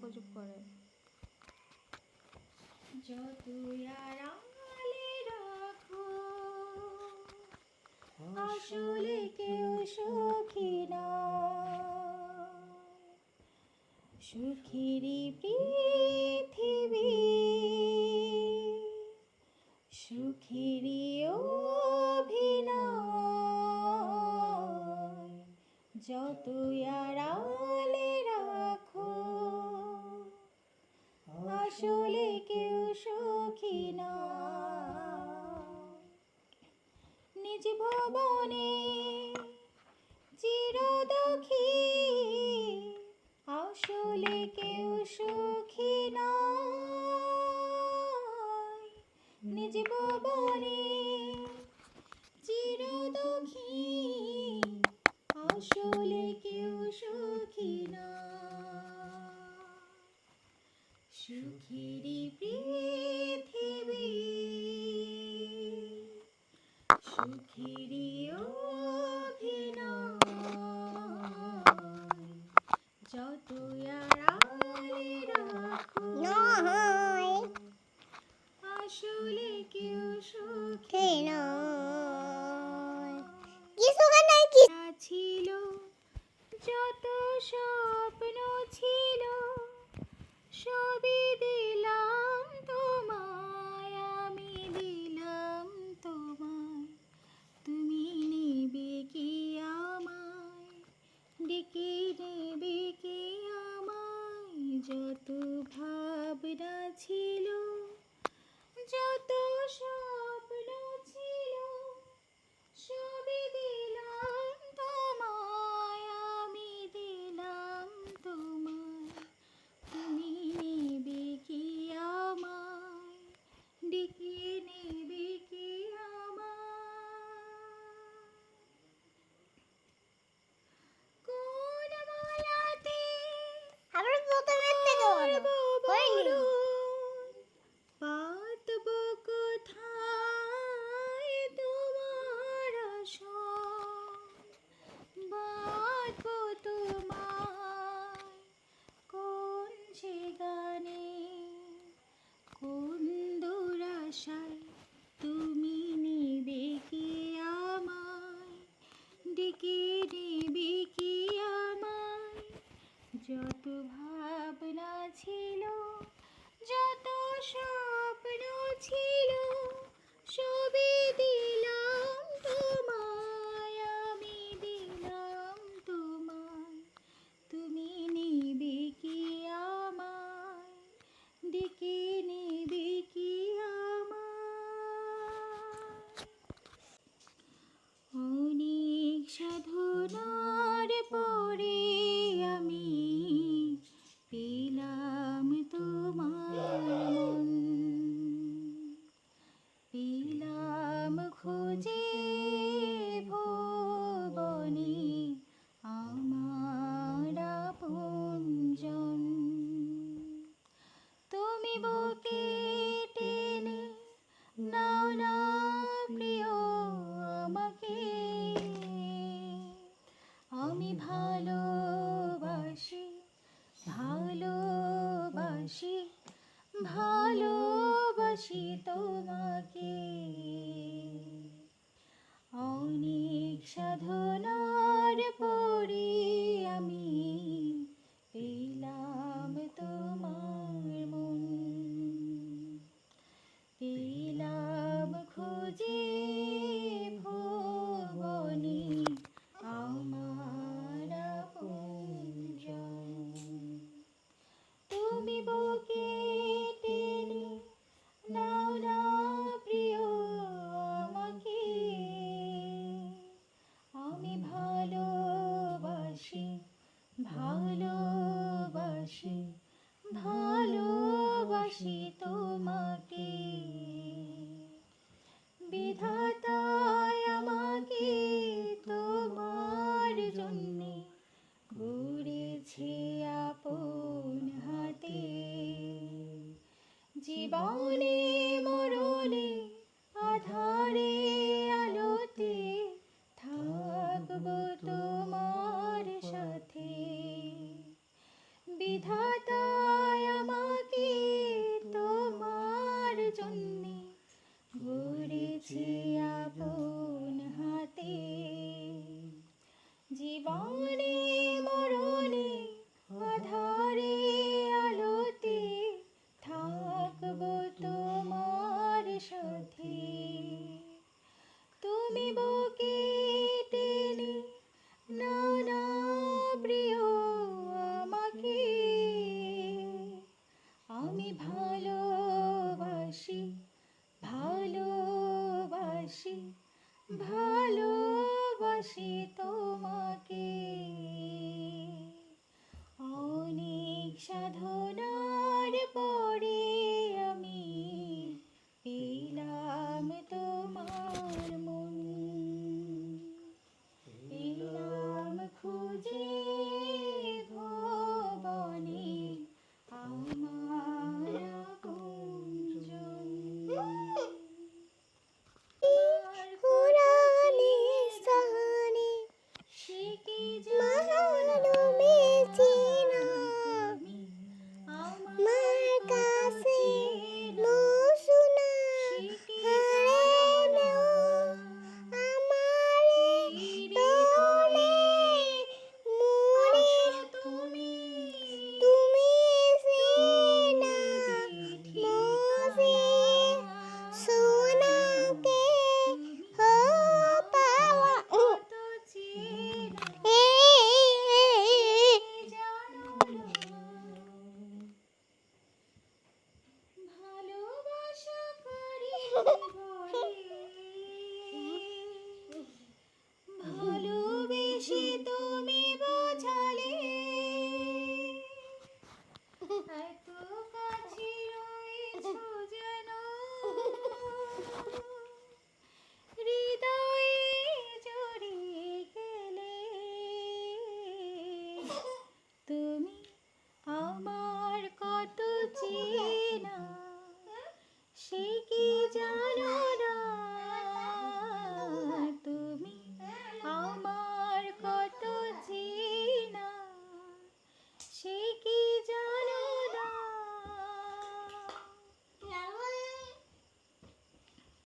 গজব করে। আসলে কেউ সুখী না সুখেরই পৃথিবী সুখেরই অভিনয় যতই আড়াও বলে কেউ সুখী না। সুখের পৃথিবী সুখেরিও ভালোবাসি তোমাকে। ভালোবাসি তোমাকে। বিধাতায় আমাকে তোমার জন্যে ঘুরেছে আপন হাতে। জীবনে মরণে, আধারে আলোতে থাকব তোমার সাথে। বিধাতা